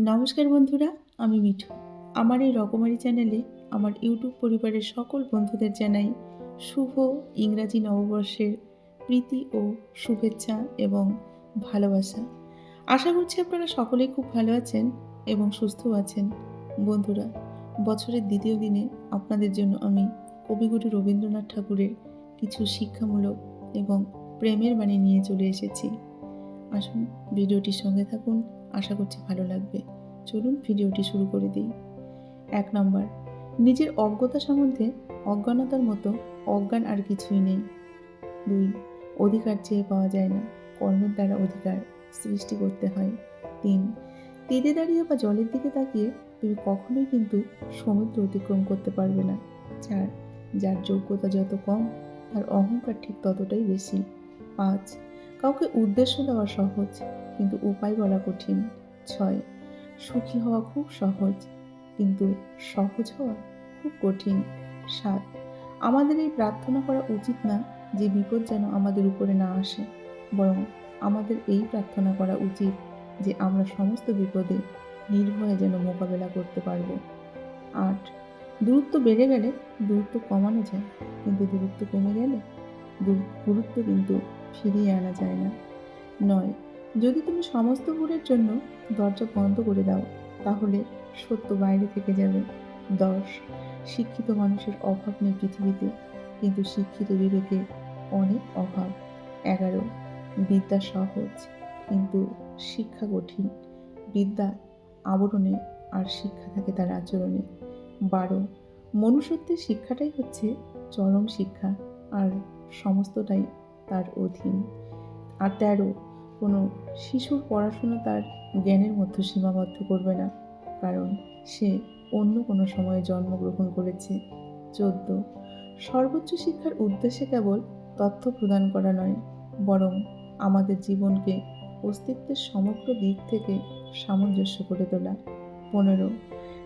নমস্কার বন্ধুরা, আমি মিঠু। আমার এই রকমারি চ্যানেলে আমার ইউটিউব পরিবারের সকল বন্ধুদের জানাই শুভ ইংরাজি নববর্ষের প্রীতি ও শুভেচ্ছা এবং ভালোবাসা। আশা করছি আপনারা সকলেই খুব ভালো আছেন এবং সুস্থ আছেন। বন্ধুরা, বছরের দ্বিতীয় দিনে আপনাদের জন্য আমি কবিগুরু রবীন্দ্রনাথ ঠাকুরের কিছু শিক্ষামূলক এবং প্রেমের বাণী নিয়ে চলে এসেছি। আসুন, ভিডিওটির সঙ্গে থাকুন, আশা করছি ভালো লাগবে। চলুন, ভিডিওটি শুরু করে দিই। এক নম্বর, নিজের অজ্ঞতা সম্বন্ধে অজ্ঞানতার মতো অজ্ঞান আর কিছুই নেই। দুই, অধিকার চেয়ে পাওয়া যায় না। কর্মের দ্বারা অধিকার সৃষ্টি করতে হয়। তিন তীরে দাঁড়িয়ে বা জলের দিকে তাকিয়ে তুমি কখনোই কিন্তু সমুদ্র অতিক্রম করতে পারবে না। চার, যার যোগ্যতা যত কম, তার অহংকার ঠিক ততটাই বেশি। পাঁচ কাউকে উদ্দেশ্য দেওয়া সহজ, কিন্তু উপায় বলা কঠিন। ছয়, সুখী হওয়া খুব সহজ, কিন্তু সহজ হওয়া খুব কঠিন। সাত, আমাদের এই প্রার্থনা করা উচিত না যে বিপদ যেন আমাদের উপরে না আসে, বরং আমাদের এই প্রার্থনা করা উচিত যে আমরা সমস্ত বিপদে নির্ভয়ে যেন মোকাবেলা করতে পারব। আট, দূরত্ব বেড়ে গেলে দূরত্ব কমানো যায়, কিন্তু দূরত্ব কমে গেলে গুরুত্ব কিন্তু ফিরিয়ে আনা যায় না। নয়, যদি তুমি সমস্ত ভুলের জন্য দরজা বন্ধ করে দাও, তাহলে সত্য বাইরে থেকে যাবে। দশ, শিক্ষিত মানুষের অভাব নেই পৃথিবীতে, কিন্তু শিক্ষিত বিবেকের অনেক অভাব। এগারো, বিদ্যা সহজ, কিন্তু শিক্ষা কঠিন। বিদ্যা আবরণে আর শিক্ষা থাকে তার আচরণে। বারো, মনুষ্যত্বের শিক্ষাটাই হচ্ছে চরম শিক্ষা, আর সমস্তটাই তার অধীন। আর তেরো, কোনো শিশুর পড়াশোনা তার জ্ঞানের মধ্যে সীমাবদ্ধ করবে না, কারণ সে অন্য কোনো সময়ে জন্মগ্রহণ করেছে। চোদ্দ, সর্বোচ্চ শিক্ষার উদ্দেশ্যে কেবল তথ্য প্রদান করা নয়, বরং আমাদের জীবনকে অস্তিত্বের সমগ্র দিক থেকে সামঞ্জস্য করে তোলা। পনেরো,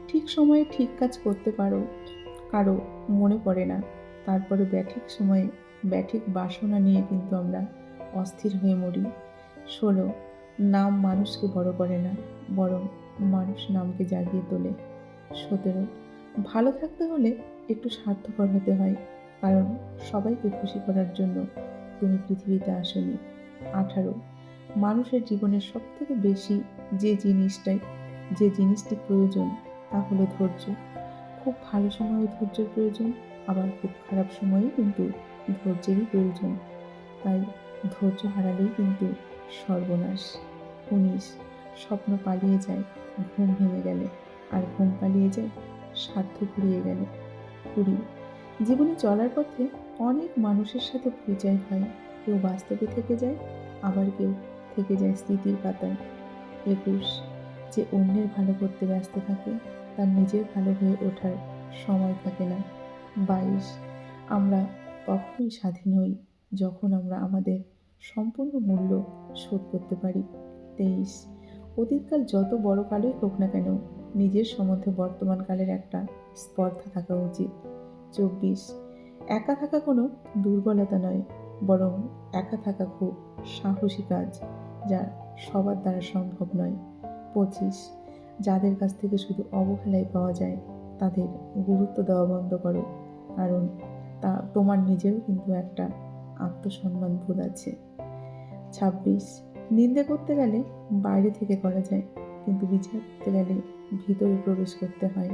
ঠিক সময়ে ঠিক কাজ করতে পারো, কারও মনে পড়ে না, তারপরে ব্যাঠিক সময়ে ব্যাঠিক বাসনা নিয়ে কিন্তু আমরা অস্থির হয়ে মরি। ষোলো নাম মানুষকে বড় করে না, বরং মানুষ নামকে জাগিয়ে তোলে। সতেরো, ভালো থাকতে হলে একটু স্বার্থপর হতে হয়, কারণ সবাইকে খুশি করার জন্য তুমি পৃথিবীতে আসনি। আঠারো, মানুষের জীবনের সব থেকে বেশি যে জিনিসটাই, যে জিনিসটি প্রয়োজন তা হলো ধৈর্য। খুব ভালো সময়ে ধৈর্যের প্রয়োজন, আবার খুব খারাপ সময়ে কিন্তু ধৈর্যেরই প্রয়োজন। তাই ধৈর্য হারালেই কিন্তু সর্বনাশ। উনিশ, স্বপ্ন পালিয়ে যায়, ঘুম ভেঙে গেলে। আর ঘুম পালিয়ে যায় স্বার্থ ফুরিয়ে গেলে। কুড়ি, জীবনে চলার পথে অনেক মানুষের সাথে পরিচয় হয়। কেউ বাস্তবে থেকে যায়, আবার কেউ থেকে যায় স্মৃতির পাতায়। একুশ, যে অন্যের ভালো করতে ব্যস্ত থাকে, তার নিজের ভালো হয়ে ওঠার সময় থাকে না। বাইশ, আমরা তখনই স্বাধীন হই যখন আমরা আমাদের সম্পূর্ণ মূল্য শোধ করতে পারি। তেইশ, অতীতকাল যত বড় কালই হোক না কেন, নিজের সম্বন্ধে বর্তমানকালের একটা স্পর্ধা থাকা উচিত। চব্বিশ, একা থাকা কোনো দুর্বলতা নয়, বরং একা থাকা খুব সাহসী কাজ, যা সবার দ্বারা সম্ভব নয়। পঁচিশ, যাদের কাছ থেকে শুধু অবহেলাই পাওয়া যায়, তাদের গুরুত্ব দেওয়া বন্ধ করো, কারণ তা তোমার নিজেরও কিন্তু একটা আত্মসম্মান বোধ আছে। ছাব্বিশ, নিন্দে করতে গেলে বাইরে থেকে করা যায়, কিন্তু বিচার করতে গেলে ভিতরে প্রবেশ করতে হয়।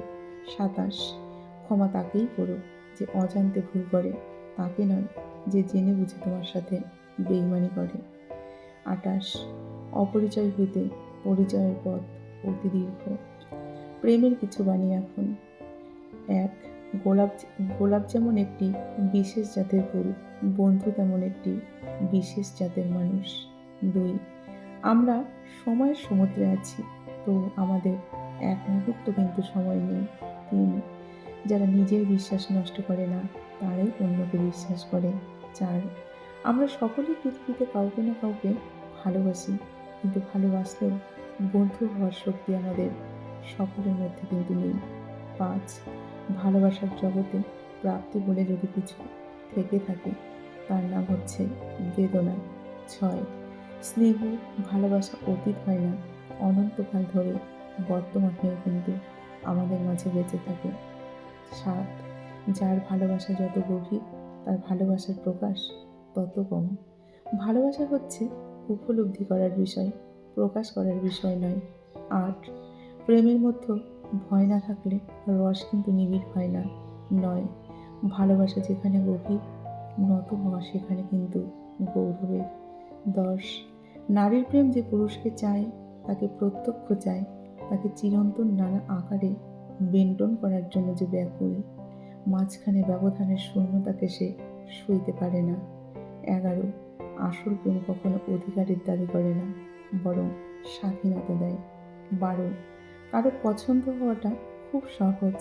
সাতাশ, ক্ষমা তাকেই করো, যে অজান্তে ভুল করে, তাকে নয়, যে জেনে বুঝে তোমার সাথে বেইমানি করে। আটাশ, অপরিচয় হইতে পরিচয়ের পথ অতি দীর্ঘ। প্রেমের কিছু বাণী এখন। এক গোলাপ গোলাপ যেমন একটি বিশেষ জাতের ফুল, বন্ধু তেমন একটি বিশেষ জাতের মানুষ। দুই, আমরা সময়ের সমুদ্রে আছি, তো আমাদের এক মুহূর্ত কিন্তু সময় নেই। তিন, যারা নিজের বিশ্বাস নষ্ট করে না, তারাই অন্যকে বিশ্বাস করে। চার, আমরা সকলেই পৃথিবীতে কাউকে না কাউকে ভালোবাসি, কিন্তু ভালোবাসলেও বন্ধু হওয়ার শক্তি আমাদের সকলের মধ্যে কিন্তু নেই। পাঁচ ভালোবাসার জগতে প্রাপ্তি বলে যদি কিছু থেকে থাকে, তার নাম হচ্ছে বেদনা। ছয়, স্নেহ, ভালোবাসা অতীত হয় না, অনন্তকাল ধরে বর্তমান হয়ে কিন্তু আমাদের মাঝে বেঁচে থাকে। সাত, যার ভালোবাসা যত গভীর, তার ভালোবাসার প্রকাশ তত কম। ভালোবাসা হচ্ছে উপলব্ধি করার বিষয়, প্রকাশ করার বিষয় নয়। আট, প্রেমের মধ্যে ভয় না থাকলে রস কিন্তু নিবিড় হয় না, নয়। ভালোবাসা যেখানে গভীর, নত হওয়া সেখানে কিন্তু গৌরবের দশ। নারীর প্রেম যে পুরুষকে চায়, তাকে প্রত্যক্ষ চায়, তাকে চিরন্তন নানা আকারে বেন্টন করার জন্য যে ব্যাকুল, মাঝখানে ব্যবধানের শূন্যতাকে সে সইতে পারে না। এগারো, আসল প্রেম কখনো অধিকারের দাবি করে না, বরং স্বাধীনতা দেয়। বারো কারও পছন্দ হওয়াটা খুব সহজ,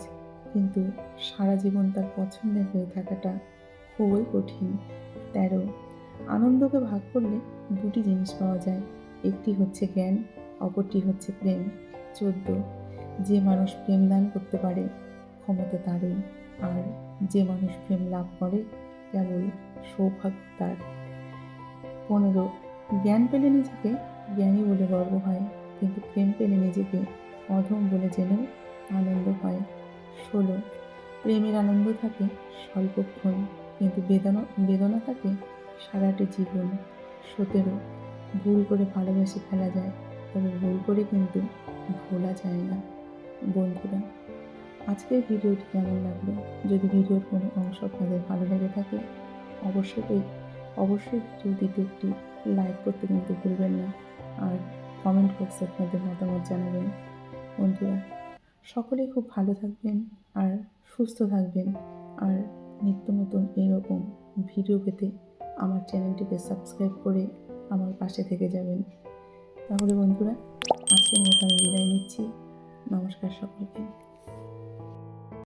কিন্তু সারা জীবন তার পছন্দের হয়ে থাকাটা খুবই কঠিন। তেরো, আনন্দকে ভাগ করলে দুটি জিনিস পাওয়া যায়, একটি হচ্ছে জ্ঞান, অপরটি হচ্ছে প্রেম। চোদ্দ, যে মানুষ প্রেম দান করতে পারে, ক্ষমতা তারই, আর যে মানুষ প্রেম লাভ করে, কেবল সৌভাগ্য তার। পনেরো, জ্ঞান পেলে নিজেকে জ্ঞানী বলে গর্ব হয়, কিন্তু প্রেম পেলে নিজেকে অধম বলে জেনেও আনন্দ পায়। ষোলো, প্রেমের আনন্দ থাকে স্বল্পক্ষণ, কিন্তু বেদনা বেদনা থাকে সারাটি জীবন। সতেরো, ভুল করে ভালোবেসে ফেলা যায়, তবে ভুল করে কিন্তু ভোলা যায় না। বন্ধুরা, আজকের ভিডিওটি কেমন লাগল? যদি ভিডিওর কোনো অংশ আপনাদের ভালো লেগে থাকে, অবশ্যই অবশ্যই ভিডিওটিতে একটি লাইক করতে কিন্তু ভুলবেন না। আর কমেন্ট বক্সে আপনাদের মতামত জানাবেন। বন্ধুরা, সকলে খুব ভালো থাকবেন আর সুস্থ থাকবেন। আর নিত্য নতুন এরকম ভিডিও পেতে আমার চ্যানেলটিকে সাবস্ক্রাইব করে আমার পাশে থেকে যাবেন। তাহলে বন্ধুরা, আজকের মতো আমি বিদায় নিচ্ছি। নমস্কার সকলকে।